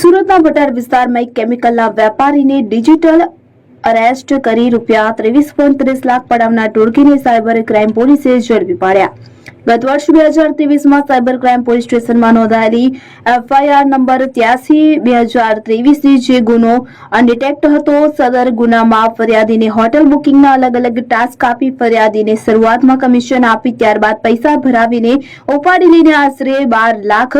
સુરતના વટાર વિસ્તારમાં એક કેમિકલના વેપારીને ડિજિટલ અરેસ્ટ કરી રૂપિયા ત્રેવીસ પોઈન્ટ ત્રીસ લાખ પડાવનાર ટોળકીને સાયબર ક્રાઇમ પોલીસે ઝડપી પાડ્યા. ગત વર્ષ બે હજાર ત્રેવીસમાં સાયબર ક્રાઇમ પોલીસ સ્ટેશનમાં નોંધાયેલી એફઆઈઆર નંબર ત્યાસી બે હજાર ત્રેવીસની જે ગુનો અનડિટેક્ટ હતો, સદર ગુનામાં ફરિયાદીને હોટેલ બુકિંગના અલગ અલગ ટાસ્ક આપી ફરિયાદીને શરૂઆતમાં કમિશન આપી, ત્યારબાદ પૈસા ભરાવીને ઉપાડી લઈને આશરે બાર લાખ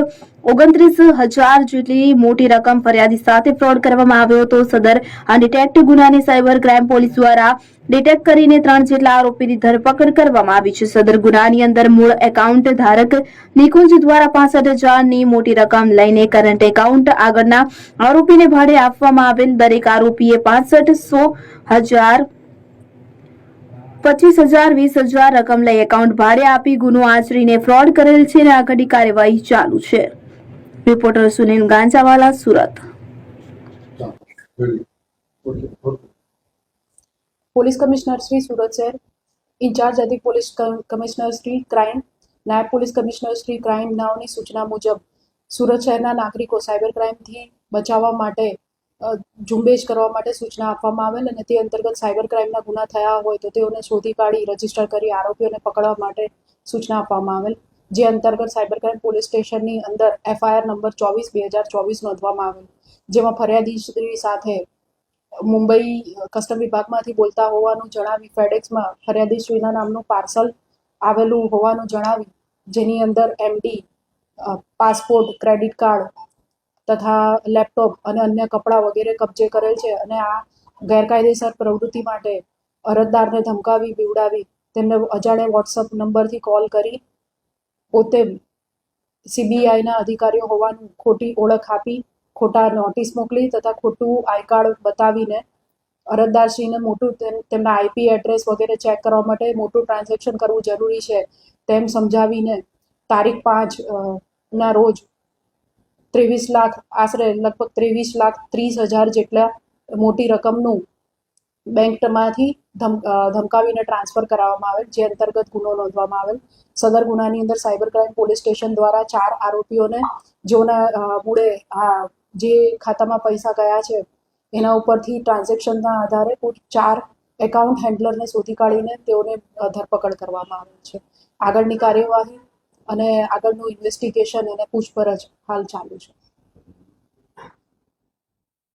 ઓગણત્રીસ હજાર જેટલી મોટી રકમ ફરિયાદી સાથે ફ્રોડ કરવામાં આવ્યો હતો. સદર ડિટેક્ટ ગુનાની સાયબર ક્રાઇમ પોલીસ દ્વારા ડિટેક્ટ કરીને ત્રણ જેટલા આરોપીની ધરપકડ કરવામાં આવી છે. સદર ગુનાની અંદર મૂળ એકાઉન્ટ ધારક નિકુંજ દ્વારા પાસઠ હજારની મોટી રકમ લઈને કરંટ એકાઉન્ટ આગળના આરોપીને ભાડે આપવામાં આવેલ દરેક આરોપીએ પાસઠ સો હજાર, પચીસ હજાર, વીસ હજાર રકમ લઈ એકાઉન્ટ ભાડે આપી ગુનો આચરીને ફ્રોડ કરેલ છે અને આગળની કાર્યવાહી ચાલુ છે. Reporter Sunil Ganjawala Surat police commissioner Shri Surat શહેર. ઇન્ચાર્જ અધિક પોલીસ કમિશનર શ્રી ક્રાઇમ. નાયબ પોલીસ કમિશનર શ્રી ક્રાઇમ નાઓની સૂચના મુજબ, સુરત શહેરના નાગરિકો સાયબર ક્રાઇમથી બચાવવા માટે ઝુંબેશ કરવા માટે સૂચના આપવામાં આવેલ અને તે અંતર્ગત સાયબર ક્રાઇમના ગુના થયા હોય તો તેઓને શોધી કાઢી, રજિસ્ટર કરી આરોપીઓને પકડવા માટે સૂચના આપવામાં આવેલ. જે અંતર્ગત સાયબર ક્રાઇમ પોલીસ સ્ટેશનની અંદર એફઆઈઆર નંબર ચોવીસ બે હજાર ચોવીસ નોંધવામાં આવેલ. જેમાં ફરિયાદી સાથે મુંબઈ કસ્ટમ વિભાગમાંથી બોલતા હોવાનું જણાવી ફેડેક્સમાં ફરિયાદીશ્રીના નામનું પાર્સલ આવેલું હોવાનું જણાવી જેની અંદર એમડી પાસપોર્ટ, ક્રેડિટ કાર્ડ તથા લેપટોપ અને અન્ય કપડાં વગેરે કબજે કરેલ છે અને આ ગેરકાયદેસર પ્રવૃત્તિ માટે અરજદારને ધમકાવી બીવડાવી તેમને અજાણે વોટ્સઅપ નંબરથી કોલ કરી પોતે સીબીઆઈના અધિકારીઓ હોવાનું ખોટી ઓળખ આપી, ખોટા નોટિસ મોકલી તથા ખોટું આઈ કાર્ડ બતાવીને અરજદારશ્રીને મોટું તેમ- તેમના આઈપી એડ્રેસ વગેરે ચેક કરવા માટે મોટું ટ્રાન્ઝેક્શન કરવું જરૂરી છે, તેમ સમજાવીને તારીખ પાંચ ના રોજ ત્રેવીસ લાખ, આશરે લગભગ ત્રેવીસ લાખ ત્રીસ હજાર જેટલા મોટી રકમનું બેંકમાંથી ધમકાવીને ટ્રાન્સફર કરાવવામાં આવેલ, જે અંતર્ગત ગુનો નોંધવામાં આવેલ. સદર ગુનાની અંદર સાયબર ક્રાઇમ પોલીસ સ્ટેશન દ્વારા ચાર આરોપીઓને જેઓના મૂળે જે ખાતામાં પૈસા ગયા છે, એના ઉપરથી ટ્રાન્ઝેક્શનના આધારે ચાર એકાઉન્ટ હેન્ડલરને શોધી કાઢીને તેઓને ધરપકડ કરવામાં આવેલ છે. આગળની કાર્યવાહી અને આગળનું ઇન્વેસ્ટિગેશન અને પૂછપરછ હાલ ચાલુ છે.